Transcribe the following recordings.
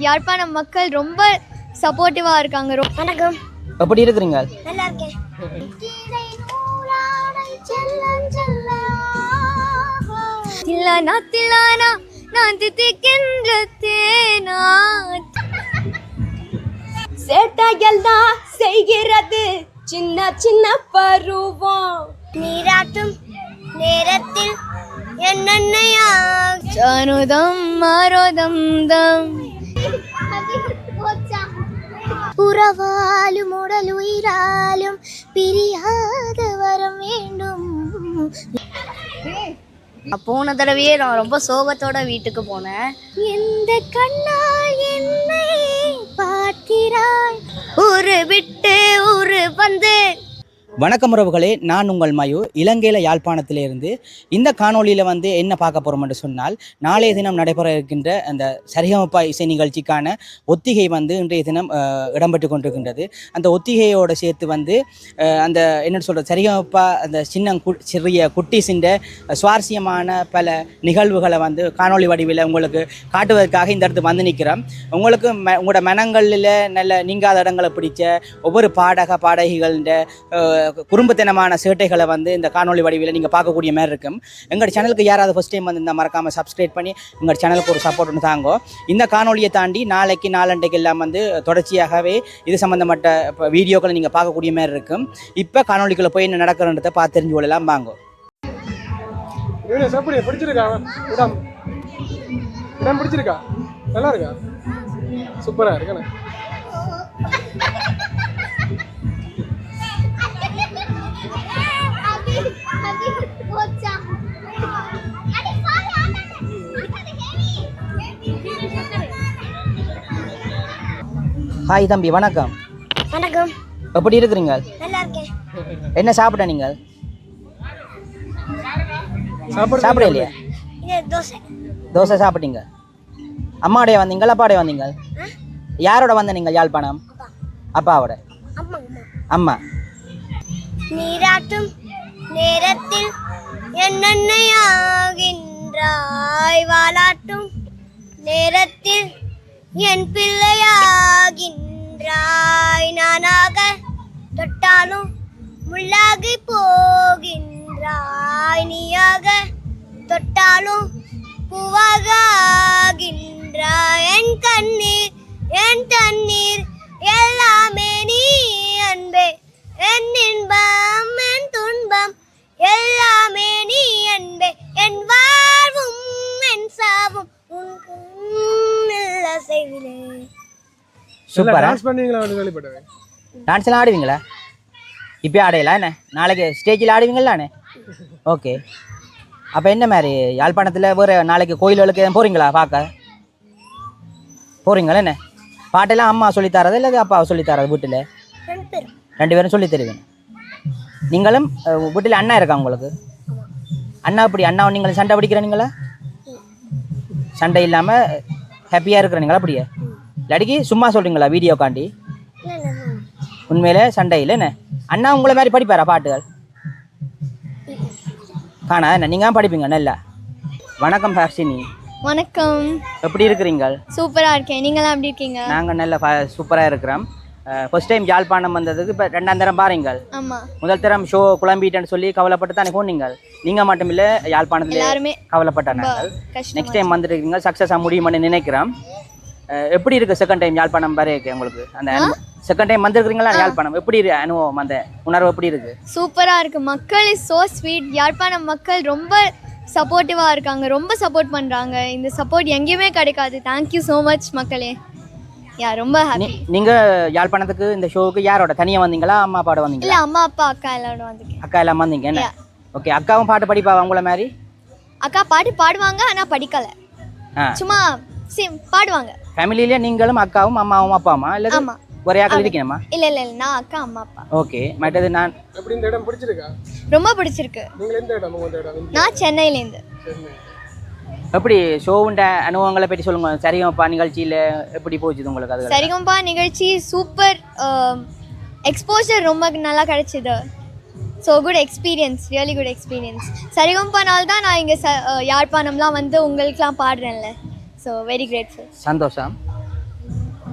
யாழ்ப்பாணம் மக்கள் ரொம்ப சப்போர்ட்டிவாக இருக்காங்க. ரொ- வணக்கம். எப்படி இருக்கிறீங்க? நல்லா இருக்கேன் தில்லானா தில்லானா நான் தித்திக்கின்ற தேனா தான் செய்கிறது சின்ன சின்ன பருவம். நீராட்டும் நேரத்தில் என்னென்னையா? ஜானுதம் மாரோதம் தம். உறவாலும் உடல் உயிராலும் பிரியாத வரம் வேண்டும். போன தடவையே நான் ரொம்ப சோகத்தோட வீட்டுக்கு போனேன். எந்த கண்ணால் என்னை பார்க்கிறாய்? ஊரு விட்டு ஊரு வந்து வணக்கம் உறவுகளே நான் உங்கள் மயு இலங்கையில் யாழ்ப்பாணத்திலிருந்து இந்த காணொளியில் வந்து என்ன பார்க்க போகிறோம் என்று சொன்னால் நாளைய தினம் நடைபெற இருக்கின்ற அந்த சரிகமப்பா இசை நிகழ்ச்சிக்கான ஒத்திகை வந்து இன்றைய தினம் இடம்பெற்று கொண்டிருக்கின்றது. அந்த ஒத்திகையோடு சேர்த்து வந்து அந்த என்ன சொல்கிறது சரிகமப்பா அந்த சின்ன கு சிறிய குட்டீஸின்ற சுவாரஸ்யமான பல நிகழ்வுகளை வந்து காணொளி வடிவில் உங்களுக்கு காட்டுவதற்காக இந்த இடத்துக்கு வந்து நிற்கிறோம். உங்களுக்கு ம உங்களோட மனங்களில் நல்ல நீங்காத இடங்களை பிடிச்ச ஒவ்வொரு பாடக பாடகிகளின் குறும்புத்தனமான சேட்டைகளை வந்து இந்த காணொளி வடிவில் நீங்கள் பார்க்கக்கூடிய மாதிரி இருக்கும். எங்கள் சேனலுக்கு யாராவது ஃபஸ்ட் டைம் வந்து இந்த மறக்காமல் சப்ஸ்கிரைப் பண்ணி எங்கள் சேனலுக்கு ஒரு சப்போர்ட் ஒன்று தாங்கோ. இந்த காணொலியை தாண்டி நாளைக்கு நாளண்டைக்கு எல்லாம் வந்து தொடர்ச்சியாகவே இது சம்மந்தப்பட்ட இப்போ வீடியோக்களை நீங்கள் பார்க்கக்கூடிய மாதிரி இருக்கும். இப்போ காணொலிக்குள்ளே போய் என்ன நடக்கிறன்றதை பார்த்து தெரிஞ்சு கொள்ளலாம் வாங்கோ. பிடிச்சிருக்கா? நல்லா இருக்கா? சூப்பராக இருக்கண்ணே ஹாய் தம்பி வணக்கம். வணக்கம். எப்படி இருக்கிறீங்க? நல்லா இருக்கேன் என்ன சாப்பிட்ட நீங்கள் சாப்பாடு சாப்பிட இல்லையா தோசை. தோசை சாப்பிட்டீங்க. அம்மாவுடைய வந்தீங்களா அப்பாவுடைய வந்தீங்க? யாரோட வந்த நீங்கள் யாழ்ப்பாணம்? அப்பாவோட. அம்மா நீராட்டும் நேரத்தில் என்னென்னையாகின்றாய்? வாலாட்டும் நேரத்தில் என் பிள்ளையாகின்றாய். நானாக தொட்டாலும் முள்ளாகி போகின்றாய். நீயாக தொட்டாலும் பூவாக ஆகின்றாய் என் கண்ணீர் என் தண்ணீர் எல்லாமே நீ சூப்பரா? டான்ஸ் பண்ணுவீங்களா கேள்விப்பட்டேன் டான்ஸ் எல்லாம் ஆடுவீங்களா? இப்போ ஆடையலாம் என்ன? நாளைக்கு ஸ்டேஜில் ஆடுவீங்களாண்ணே ஓகே அப்போ என்ன மாதிரி? யாழ்ப்பாணத்தில் வேறு நாளைக்கு கோயில்களுக்கு எதுவும் போகிறீங்களா பார்க்க? போகிறீங்களா என்ன? பாட்டெல்லாம் அம்மா சொல்லித் தரது இல்லை அப்பா சொல்லித் தரது வீட்டில்? ரெண்டு பேரும். சொல்லித் தருவீங்க. நீங்களும் வீட்டில் அண்ணா இருக்கா உங்களுக்கு? அண்ணா இப்படி அண்ணா நீங்களும் சண்டை பிடிக்கிறீங்களா சண்டை இல்லாமல் ஹாப்பியாக இருக்கிறீங்களா அப்படியே? இல்லாட்டிக்கு சும்மா சொல்கிறீங்களா வீடியோ காண்டி? உண்மையிலே சண்டை இல்லை என்ன? அண்ணா உங்களை மாதிரி படிப்பாரா பாட்டுகள்? காணா என்ன? நீங்கள் படிப்பீங்க நல்லா வணக்கம் ஹர்ஷினி. வணக்கம். எப்படி இருக்கிறீங்க சூப்பராக இருக்கேன். நீங்களாம் எப்படி இருக்கீங்க? நாங்கள் நல்ல சூப்பராக இருக்கிறோம். ஃபர்ஸ்ட் டைம் யாழ்ப்பாணம் வந்ததுக்கு இப்போ ரெண்டாம் தரம் பாருங்கள். ஆமாம் முதல் தரம் ஷோ குழம்பிட்டேன்னு சொல்லி கவலைப்பட்டு தானே போனீங்கள்? நீங்கள் மட்டும் இல்லை யாழ்ப்பாணத்தில் கவலைப்பட்டாங்க நெக்ஸ்ட் டைம் வந்துருக்கீங்க சக்ஸஸாக முடியும்னு நினைக்கிறோம். எப்படி இருக்கு செகண்ட் டைம் யாழ்ப்பாணம் வர இருக்கு உங்களுக்கு? அந்த செகண்ட் டைம் வந்திருக்கிறீங்களா யாழ்ப்பாணம்? எப்படி இருக்கு அனுபவம் அந்த உணர்வு எப்படி இருக்கு? சூப்பராக இருக்குது மக்கள் இஸ் ஸோ ஸ்வீட் யாழ்ப்பாணம் மக்கள் ரொம்ப சப்போர்ட்டிவாக இருக்காங்க. ரொம்ப சப்போர்ட் பண்ணுறாங்க இந்த சப்போர்ட் எங்கேயுமே கிடைக்காது. தேங்க்யூ ஸோ மச் மக்களே. யா ரொம்ப ஹாப்பி நீங்க யாழ்ப்பாணத்துக்கு இந்த ஷோவுக்கு யாரோட? தனியா வந்தீங்களா அம்மா அப்பாவோட வந்தீங்களா? இல்லை அம்மா அப்பா அக்கா எல்லாரும் வந்திருக்கேன். அக்கா எல்லாம் வந்தீங்க என்ன? ஓகே அக்காவும் பாட்டு படிப்பாவா உங்களை மாதிரி? அக்கா பாட்டு பாடுவாங்க ஆனால் படிக்கலை. சும்மா சி பாடுவாங்க. ஃபேமிலியில நீங்களும் அக்காவும் அம்மாவும் அப்பாவுமா? இல்லை ஆமா. ஒரே ஆக்கள் இருக்கணுமா? இல்லை இல்லை இல்லை. நான் அக்கா அம்மா அப்பா. ஓகே மற்றது நான் எப்படி இந்த இடம் பிடிச்சிருக்கா? ரொம்ப பிடிச்சிருக்கு. நீங்கள் எந்த இடம்? உங்க இடம் நான் சென்னையிலேருந்து. சரி எப்படி ஷோவுண்ட அனுபவங்களை பற்றி சொல்லுங்க. சரியாப்பா நிகழ்ச்சியில் எப்படி போச்சுது உங்களுக்கு அது சரிகம்பா நிகழ்ச்சி சூப்பர் எக்ஸ்போஜர் ரொம்ப நல்லா கிடைச்சிது. So good experience really good experience சரிகம்பானால தான் நான் இங்கே ச யாழ்ப்பாணம்லாம் வந்து உங்களுக்குலாம் பாடுறேன்ல. ஸோ வெரி கிரேட்ஃபுல் சந்தோஷம்.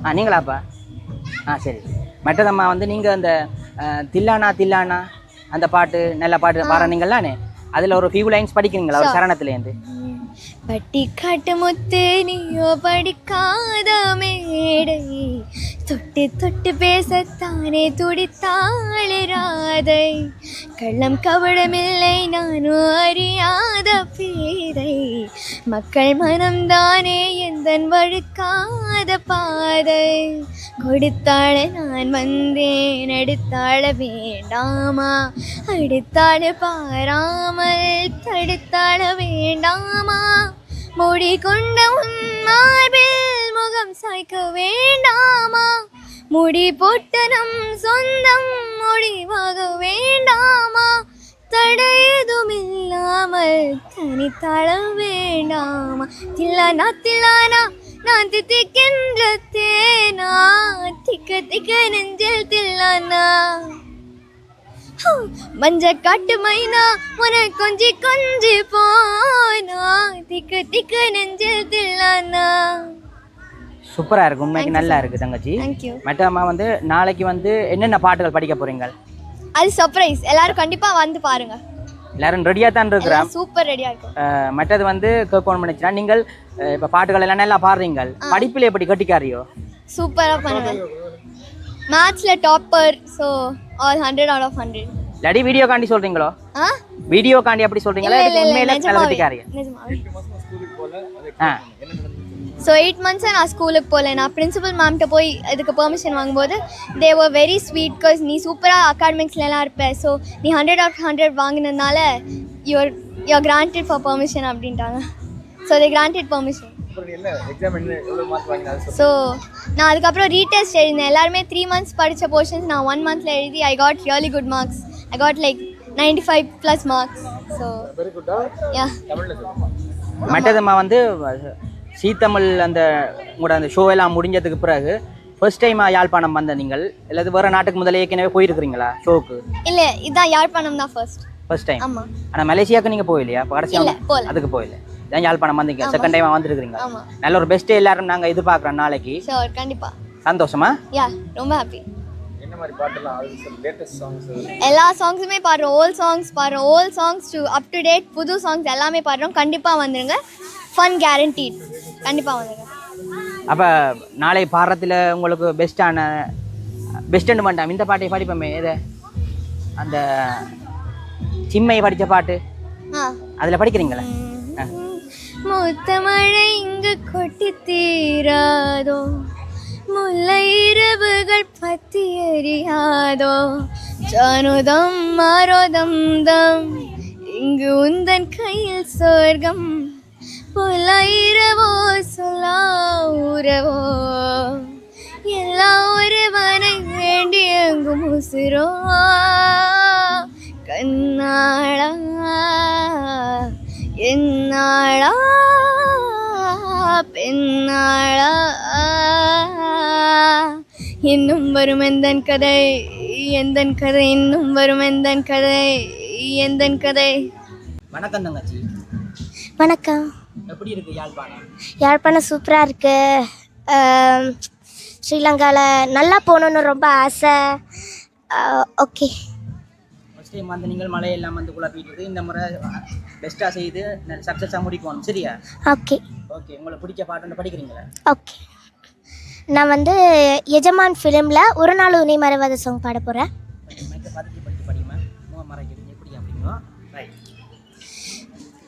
ஆ நீங்களாப்பா? ஆ சரி. மற்றதம்மா வந்து நீங்கள் அந்த தில்லானா தில்லானா அந்த பாட்டு நல்ல பாட்டு பாடுறீங்களானே அதில் ஒரு ஃபியூ லைன்ஸ் படிக்கிறீங்களா? ஒரு சரணத்துலேருந்து பட்டி காட்டு முத்து நீயோ படிக்காத மேடை தொட்டு தொட்டு பேசத்தானே துடித்தாளே ராதை கள்ளம் கவடமில்லை நானும் அறியாத பேதை மக்கள் மனம்தானே எந்தன் வழுக்காத பாதை கொடுத்தாள நான் வந்தேன் எடுத்தாள வேண்டாமா அடுத்தாள பாராமல் தடுத்தாள வேண்டாமா மொழி கொண்ட உன் மார்பில் முகம் சாய்க்க வேண்டாமா? முடி போட்ட நம் சொந்தம் முடிவாக வேண்டாமா? தடையதும் இல்லாமல் தனித்தள வேண்டாமா? தில்லானா தில்லானா நான் தித்திக்கின்ற தேனா? திக்க திக்க நெஞ்சில் தில்லானா மஞ்ச காட்டு மைனா உன கொஞ்சி கொஞ்சி போனா. திக்கு திக்கு நெஞ்சில் தில்லானா. சூப்பராக இருக்கு உண்மைக்கு நல்லா இருக்குது தங்கச்சி. தேங்க்யூ மற்றம்மா வந்து நாளைக்கு வந்து என்னென்ன பாட்டுகள் படிக்க போகிறீங்க அது சர்ப்ரைஸ் எல்லாரும் கண்டிப்பா வந்து பாருங்க. எல்லாரும் ரெடியாக தான் இருக்கிறோம். சூப்பர் ரெடியா இருக்கும். அஹ், மற்றது வந்து கேட்கணும் பண்ணிச்சுன்னா நீங்கள் அஹ், இப்ப பாட்டுகள் எல்லாம் நல்லா பாடுறீங்க படிப்பில் எப்படி கட்டிக்காரியோ? சூப்பரா பண்ணுவேன் மேத்ஸ்ல topper so all hundred out of hundred இல்லாட்டி வீடியோ காண்டி சொல்றீங்களோ? வீடியோ காண்டி அப்படி சொல்றீங்களா? இல்ல உண்மையில ஆ. ஸோ எயிட் மந்த்ஸாக நான் ஸ்கூலுக்கு போகல நான் பிரின்சிபல் மேம்கிட்ட போய் இதுக்கு பெர்மிஷன் வாங்கும்போது they were very sweet because நீ சூப்பராக அகாடமிக்ஸ்லலாம் இருப்ப. ஸோ நீ ஹண்ட்ரட் ஆஃப் ஹண்ட்ரட் வாங்கினதுனால your you're granted for permission அப்படின்ட்டாங்க. So they granted permission so நான் அதுக்கப்புறம் ரீடெஸ்ட் எழுதினேன். எல்லாருமே த்ரீ மந்த்ஸ் படித்த போர்ஷன்ஸ் நான் ஒன் மந்த்தில் எழுதி I got really good marks I got like ninety five plus marks so very குட்டா தமிழ்ல வந்து சீத்தமிழ் அந்த உங்களோட அந்த ஷோ எல்லாம் முடிஞ்சதுக்கு பிறகு ஃபர்ஸ்ட் டைம் யாழ்ப்பாணம் வந்த நீங்கள் இல்லாது வேற நாட்டுக்கு முதல்ல ஏற்கனவே போயிருக்கிறீங்களா ஷோக்கு இல்லை இதுதான் யாழ்ப்பாணம் தான் ஃபர்ஸ்ட் ஃபர்ஸ்ட் டைம் ஆமாம் ஆனா மலேசியாவுக்கு நீங்க போயிலையா இப்போ கடைசியா இல்ல, போகல. அதுக்கு போயில இதான் யாழ்ப்பாணம் வந்தீங்க செகண்ட் டைம் வந்திருக்கிறீங்க. ஆமா. நல்ல ஒரு பெஸ்ட் எல்லாரும் நாங்க எதிர்பார்க்குறோம் நாளைக்கு. ஷோர் கண்டிப்பாக சந்தோஷமா? யா ரொம்ப ஹாப்பி மாதிரி பாட்டெல்லாம் அது சொல்லு லேட்டஸ்ட் சாங்ஸ் எல்லா சாங்ஸுமே பாடுறோம். ஓல்ட் சாங்ஸ் பாடுறோம். Old songs to up to date புது சாங்ஸ் எல்லாமே பாடுறோம். கண்டிப்பாக வந்துருங்க. ஃபன் கேரண்டீட் கண்டிப்பாக வந்துருங்க. அப்ப நாளை பாடுறதுல உங்களுக்கு பெஸ்டான பெஸ்ட்னு பண்ணிட்டோம் இந்த பாட்டை படிப்போமே. எது? அந்த சிம்மை படிச்ச பாட்டு. ஆ. அதுல படிக்கிறீங்களா. மூத்த மழை இங்கு கொட்டி தீராதோ. முல்லை இரவுகள் பத்தி எரியாதோ ஜானுதம் மாரோதம் தம். இங்கு உந்தன் கையில் சொர்க்கம். புல்லாயிரவோ சொல்லா உறவோ எல்லா ஒருவனை வேண்டி எங்கும் உசுரோ? கண்ணாளா என்னாளா? பெண்ணாளா? இன்னும் வரும் எந்தன் கதை? எந்தன் கதை? இன்னும் வரும் எந்தன் கதை? எந்தன் கதை? வணக்கம் தங்கச்சி. வணக்கம். எப்படி இருக்கு யாழ்ப்பாணம்? யாழ்ப்பாணம் சூப்பராக இருக்குது ஸ்ரீலங்காவில் நல்லா போகணுன்னு ரொம்ப ஆசை. ஓகே. ஃபர்ஸ்ட் டைம் வந்து நீங்கள் மழையெல்லாம் வந்து குழப்பிட்டு இந்த முறை பெஸ்ட்டாக செய்து சக்ஸஸாக முடிக்கணும். சரியா? ஓகே. ஓகே. உங்களுக்கு பிடிச்ச பாட்டு படிக்கிறீங்களா? ஓகே. நான் வந்து எஜமான் ஃபிலிமில் ஒரு நாள் உன்னை மறைவாத சாங் பாட போகிறேன்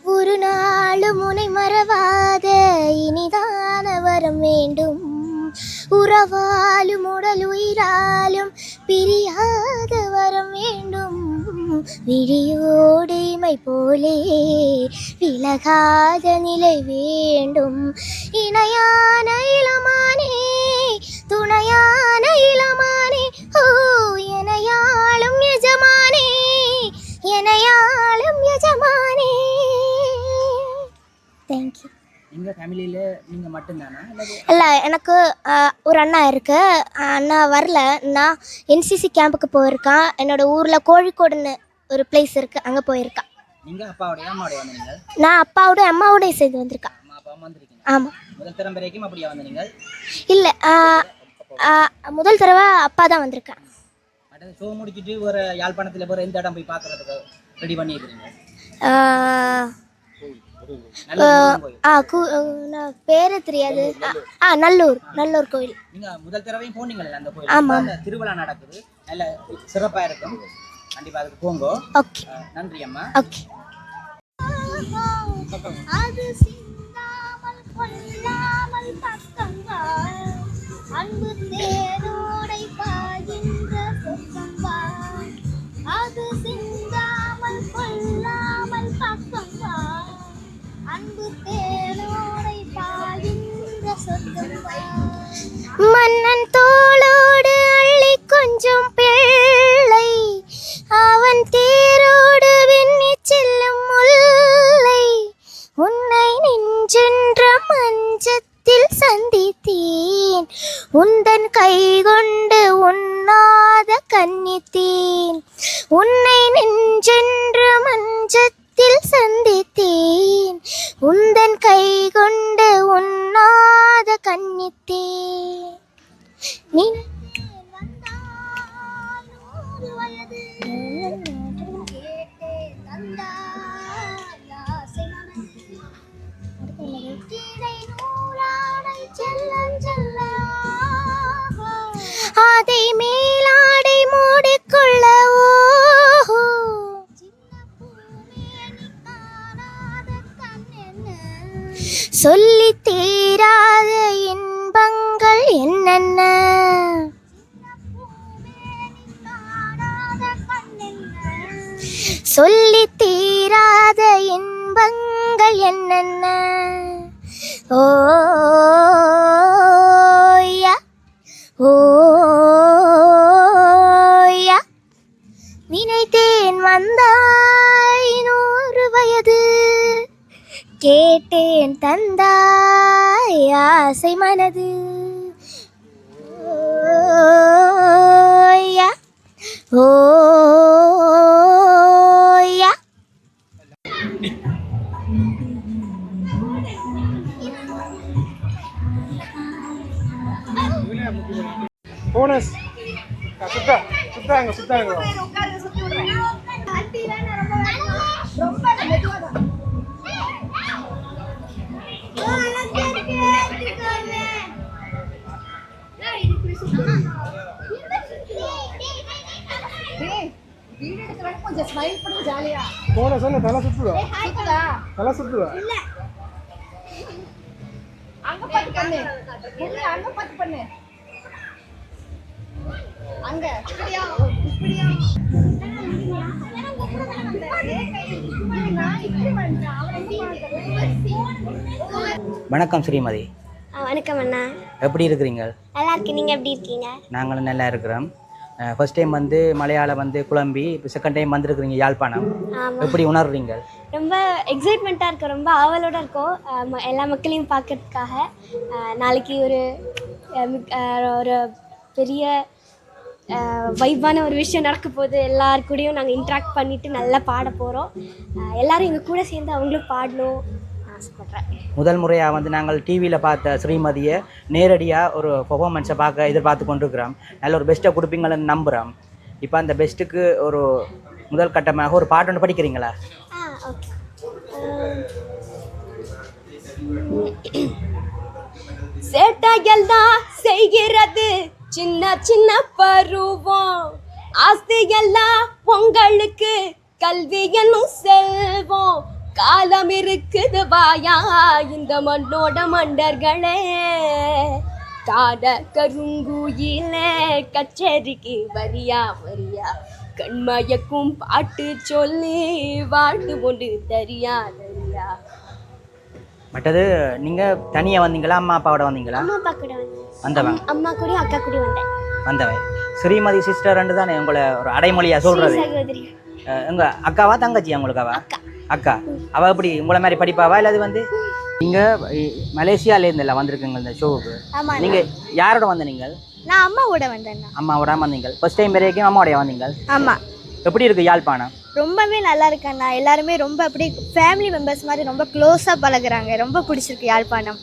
ஒரு நாளும் உனை மறவாத. இனிதான வரம் வேண்டும். உறவாலும் உடல் உயிராலும் பிரியாத வரம் வேண்டும். விழியோடைமை போலே விலகாத நிலை வேண்டும். இணையான இளமானே துணையான இளமானே ஃபேமிலியில் நீங்கள் மட்டும்தானா? இல்லை எனக்கு ஒரு அண்ணா இருக்கு. அண்ணா வரல. நான் என்சிசி கேம்புக்கு போயிருக்கான் என்னோட ஊரில் கோழிக்கோடுன்னு ஒரு பிளேஸ் இருக்குது அங்கே போயிருக்கான் நீங்கள் அப்பாவுடைய அம்மாவுடைய வந்து நீங்கள் நான் அப்பாவோட அம்மாவோட சேர்ந்து வந்திருக்கான் அம்மா அப்பா வந்திருக்கீங்க ஆமாம் முதல் திறம்பரைக்கும் அப்படியா வந்து நீங்கள் இல்லை முதல் தடவை அப்பா தான் வந்திருக்கேன் அடுத்து ஷோ முடிச்சிட்டு ஒரு யாழ்ப்பாணத்தில் வேறு எந்த இடம் போய் பார்க்கறதுக்கு ரெடி பண்ணியிருக்கிறீங்க ஆ, பேரு தெரியாது. ஆ, ஆ நல்லூர் நல்லூர் கோயில். நீங்க முதல் தடவையும் போனீங்களே அந்த கோயில் ஆமா. அந்த திருவிழா நடக்குது. நல்ல சிறப்பா இருக்கும். கண்டிப்பா அதுக்கு போங்க. ஓகே. நன்றி அம்மா. ஓகே. அது சிந்தாமல் கொல்லாமல் பக்கங்கா அன்பு தேரோடை பாய்கின்ற அன்பு மன்னன் செல்ல அதை மேலாடை மூடிக்கொள்ள சொல்லி தீராத இன்பங்கள் என்னென்ன? சொல்லி தீராத இன்பங்கள் என்னென்ன? ஓயா ஓயா. நினைத்தேன் வந்தாய் நூறு வயது. கேட்டேன் தந்தாய் ஆசை மனது. போனஸ் சுத்தா சுத்தாங்க சுத்தாங்க என்ன தலை சுத்துதா? தலை. சுத்துதா? வணக்கம் ஸ்ரீமதி. வணக்கம் அண்ணா. எப்படி இருக்கிறீங்க? நல்லா இருக்கு நீங்க எப்படி இருக்கீங்க? நாங்களும் நல்லா இருக்கிறோம். ஃபர்ஸ்ட் டைம் வந்து மலையாளம் வந்து குழம்பி இப்போ செகண்ட் டைம் வந்திருக்கிறீங்க யாழ்ப்பாணம். எப்படி உணர்றீங்க? ரொம்ப எக்ஸைட்மெண்ட்டாக இருக்கும் ரொம்ப ஆவலோட இருக்கோம். எல்லா மக்களையும் பார்க்கறதுக்காக. நாளைக்கு ஒரு ஒரு பெரிய வைப்பான ஒரு விஷயம் நடக்க போகுது. எல்லார் கூடயும் நாங்கள் இன்ட்ராக்ட் பண்ணிட்டு நல்லா பாட போகிறோம் எல்லாரும் எங்கள் கூட சேர்ந்து அவங்களும் பாடணும். முதல் முறையாக வந்து நாங்கள் டிவியில் பார்த்த ஸ்ரீமதியை நேரடியாக ஒரு பெர்ஃபார்மன்ஸை பார்க்க எதிர்பார்த்து கொண்டிருக்கிறோம். நல்ல ஒரு பெஸ்ட்டை கொடுப்பீங்கன்னு நம்புகிறோம் இப்போ அந்த பெஸ்ட்டுக்கு ஒரு முதல் கட்டமாக ஒரு பாட்டு ஒன்று படிக்கிறீங்களா? சேட்டையெல்லாம் செய்கிறது. சின்ன சின்ன பருவம். ஆஸ்தியெல்லாம் உங்களுக்கு கல்வி என்னும் செல்வம். காலம் இருக்குது வாயா இந்த மண்ணோட மண்டர்களே காட கருங்குயில கச்சேரிக்கு வரியா வரியா. கண்மயக்கும் பாட்டு சொல்லி வாழ்த்து கொண்டு தரியா தரியா. மற்றது நீங்கள் தனியாக வந்தீங்களா அம்மா அப்பாவோட வந்தீங்களா? அம்மா அப்பா கூட வந்து வந்தவன் அம்மா கூடயும் அக்கா கூட வந்தேன். வந்தவன் ஸ்ரீமதி சிஸ்டர் ரெண்டு தானே உங்களை ஒரு அடைமொழியாக சொல்கிறது சகோதரி. எங்க அக்காவா தங்கச்சியா உங்களுக்கு அவ அக்கா அவ எப்படி உங்களை மாதிரி படிப்பாவா இல்லை அது வந்து? நீங்கள் மலேசியால இருந்தல்ல வந்திருக்குங்க இந்த ஷோவுக்கு நீங்கள் யாரோட வந்த நீங்கள் நான் அம்மாவோட வந்தேன் அம்மாவோட வந்தீங்க ஃபர்ஸ்ட் டைம் வரைக்கும் அம்மாவோடைய வந்தீங்க ஆமா. எப்படி இருக்கு யாழ்ப்பாணம்? ரொம்பவே நல்லா இருக்கண்ணா. எல்லாருமே ரொம்ப அப்படியே ஃபேமிலி மெம்பர்ஸ் மாதிரி ரொம்ப க்ளோஸாக பழகுறாங்க. ரொம்ப பிடிச்சிருக்கு யாழ்ப்பாணம்.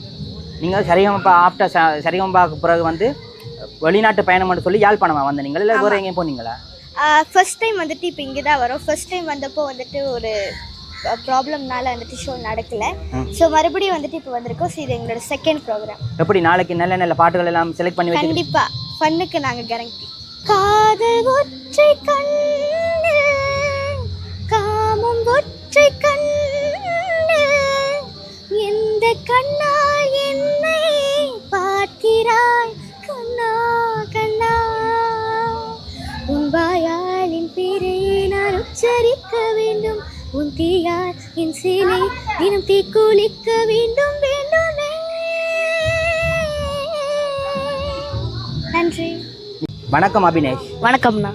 நீங்கள் சரிகமப்பா ஆஃப்டர் சரிகமப்பாக்கு பிறகு வந்து வெளிநாட்டு பயணம்னு சொல்லி யாழ்ப்பாணமா வந்த நீங்கள் இல்லை வேறு எங்கேயும் போனீங்களா? ஃபர்ஸ்ட் டைம் வந்துட்டு இப்போ இங்கே தான் வரோம். ஃபர்ஸ்ட் டைம் வந்தப்போ வந்துட்டு ஒரு ப்ராப்ளம்னால வந்துட்டு ஷோ நடக்கல. ஸோ மறுபடியும் வந்துட்டு இப்போ வந்திருக்கோம். ஸோ இது எங்களோட செகண்ட் ப்ரோக்ராம் எப்படி நாளைக்கு நல்ல நல்ல பாட்டுகள் எல்லாம் செலக்ட் பண்ணி கண்டிப்பா. ஃபன்னுக்கு நாங்க கேரண்டி காதல் ஒற்றை கண்ணு காமம் ஒற்றை கண்ணு எந்த கண்ணால் என்னை பார்க்கிறாய்? தீயால் என் சேலை தினம் தீக்குளிக்க வேண்டும் வேண்டுமே. நன்றி. வணக்கம் அபினேஷ். வணக்கம்ண்ணா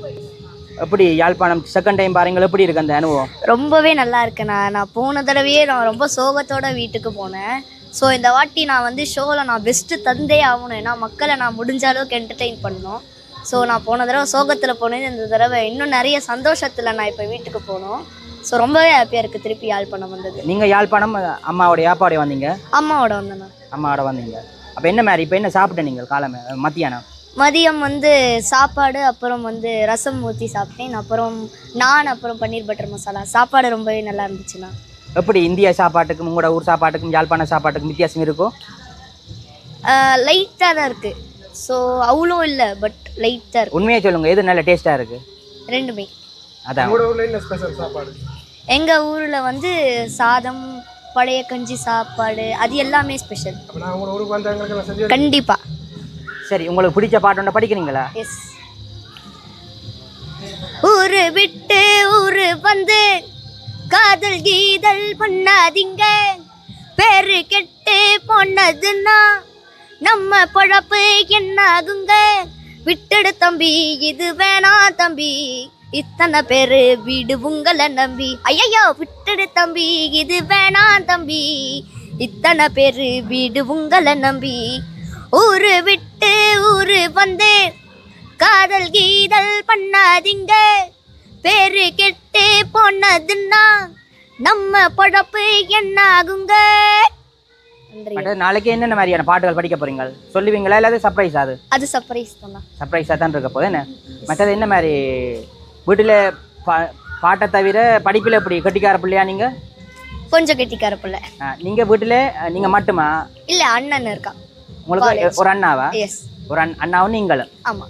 எப்படி யாழ்ப்பாணம் செகண்ட் டைம் பாருங்கள் எப்படி இருக்கு அந்த அனுபவம்? ரொம்பவே நல்லா இருக்குண்ணா நான் போன தடவையே நான் ரொம்ப சோகத்தோட வீட்டுக்கு போனேன். ஸோ இந்த வாட்டி நான் வந்து ஷோவில் நான் பெஸ்ட்டு தந்தே ஆகணும். ஏன்னா மக்களை நான் முடிஞ்ச அளவுக்கு என்டர்டெயின் பண்ணணும் ஸோ நான் போன தடவை சோகத்தில் போனது இந்த தடவை இன்னும் நிறைய சந்தோஷத்தில் நான் இப்போ வீட்டுக்கு போனோம். ஸோ ரொம்பவே ஹாப்பியாக இருக்குது திருப்பி யாழ்ப்பாணம் வந்தது. நீங்கள் யாழ்ப்பாணம் அம்மாவோட யாப்பாவோட வந்தீங்க? அம்மாவோட வந்தேண்ணா அம்மாவோட வந்தீங்க. அப்போ என்ன மாதிரி இப்போ என்ன சாப்பிட்ட நீங்கள் காலமே மத்தியானம்? மதியம் வந்து சாப்பாடு அப்புறம் வந்து ரசம் ஊற்றி சாப்பிட்டேன். அப்புறம் நான் அப்புறம் பன்னீர் பட்டர் மசாலா. சாப்பாடு ரொம்பவே நல்லா இருந்துச்சுண்ணா எப்படி இந்திய சாப்பாட்டுக்கும் உங்களோட ஊர் சாப்பாட்டுக்கும் யாழ்ப்பாண சாப்பாட்டுக்கும் வித்தியாசம் இருக்கும் லைட்டாக தான் இருக்குது ஸோ அவ்வளோ இல்லை பட் லைட்டாக இருக்கு. உண்மையை சொல்லுங்க எது நல்ல டேஸ்ட்டாக இருக்கு? ரெண்டுமே. அதான். உங்களோட ஊரில் என்ன ஸ்பெஷல் சாப்பாடு? எங்கள் ஊரில் வந்து சாதம் பழைய கஞ்சி சாப்பாடு அது எல்லாமே ஸ்பெஷல் கண்டிப்பாக சரி உங்களுக்கு பிடிச்ச பாட்டு ஒன்று படிக்கிறீங்களா? எஸ் ஊரு விட்டு ஊரு வந்து காதல் கீதல் பண்ணாதீங்க. பேரு கெட்டு போனதுன்னா நம்ம பொழப்பு என்னாகுங்க? விட்டுடு தம்பி இது வேணாம் தம்பி. இத்தனை பேரு வீடு உங்களை நம்பி. ஐயையோ விட்டுடு தம்பி இது வேணாம் தம்பி. இத்தனை பேரு வீடு உங்களை நம்பி. ஊரு விட்டு ஊரு வந்து காதல் கீதல் பண்ணாதீங்க. பேரு கெட்டு போனதுன்னா நம்ம பொழப்பு என்ன ஆகுங்க நாளைக்கு என்னென்ன மாதிரியான பாட்டுகள் படிக்க போறீங்க? சொல்லுவீங்களா? இல்லாத சர்ப்ரைஸ் அது? அது சர்ப்ரைஸ் தானா சர்ப்ரைஸாக தான் இருக்க போது என்ன? மற்றது என்ன மாதிரி வீட்டில் பா பாட்டை தவிர படிப்பில் எப்படி? கட்டிக்கார பிள்ளையா நீங்கள் கொஞ்சம் கெட்டிக்கார பிள்ளை. நீங்கள் வீட்டில் நீங்கள் மட்டுமா? இல்ல அண்ணன் இருக்கான். உங்களுக்கு ஒரு அண்ணாவா? எஸ் ஒரு அண் அண்ணாவும் நீங்களும்? ஆமா.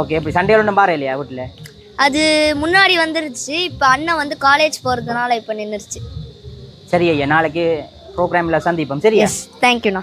ஓகே இப்படி சண்டே ஒன்றும் பாரு இல்லையா வீட்டில்? அது முன்னாடி வந்துருச்சு. இப்போ அண்ணன் வந்து காலேஜ் போறதுனால இப்போ நின்றுச்சு சரி ஐயா நாளைக்கு ப்ரோக்ராமில் சந்திப்போம். சரியா? தேங்க்யூண்ணா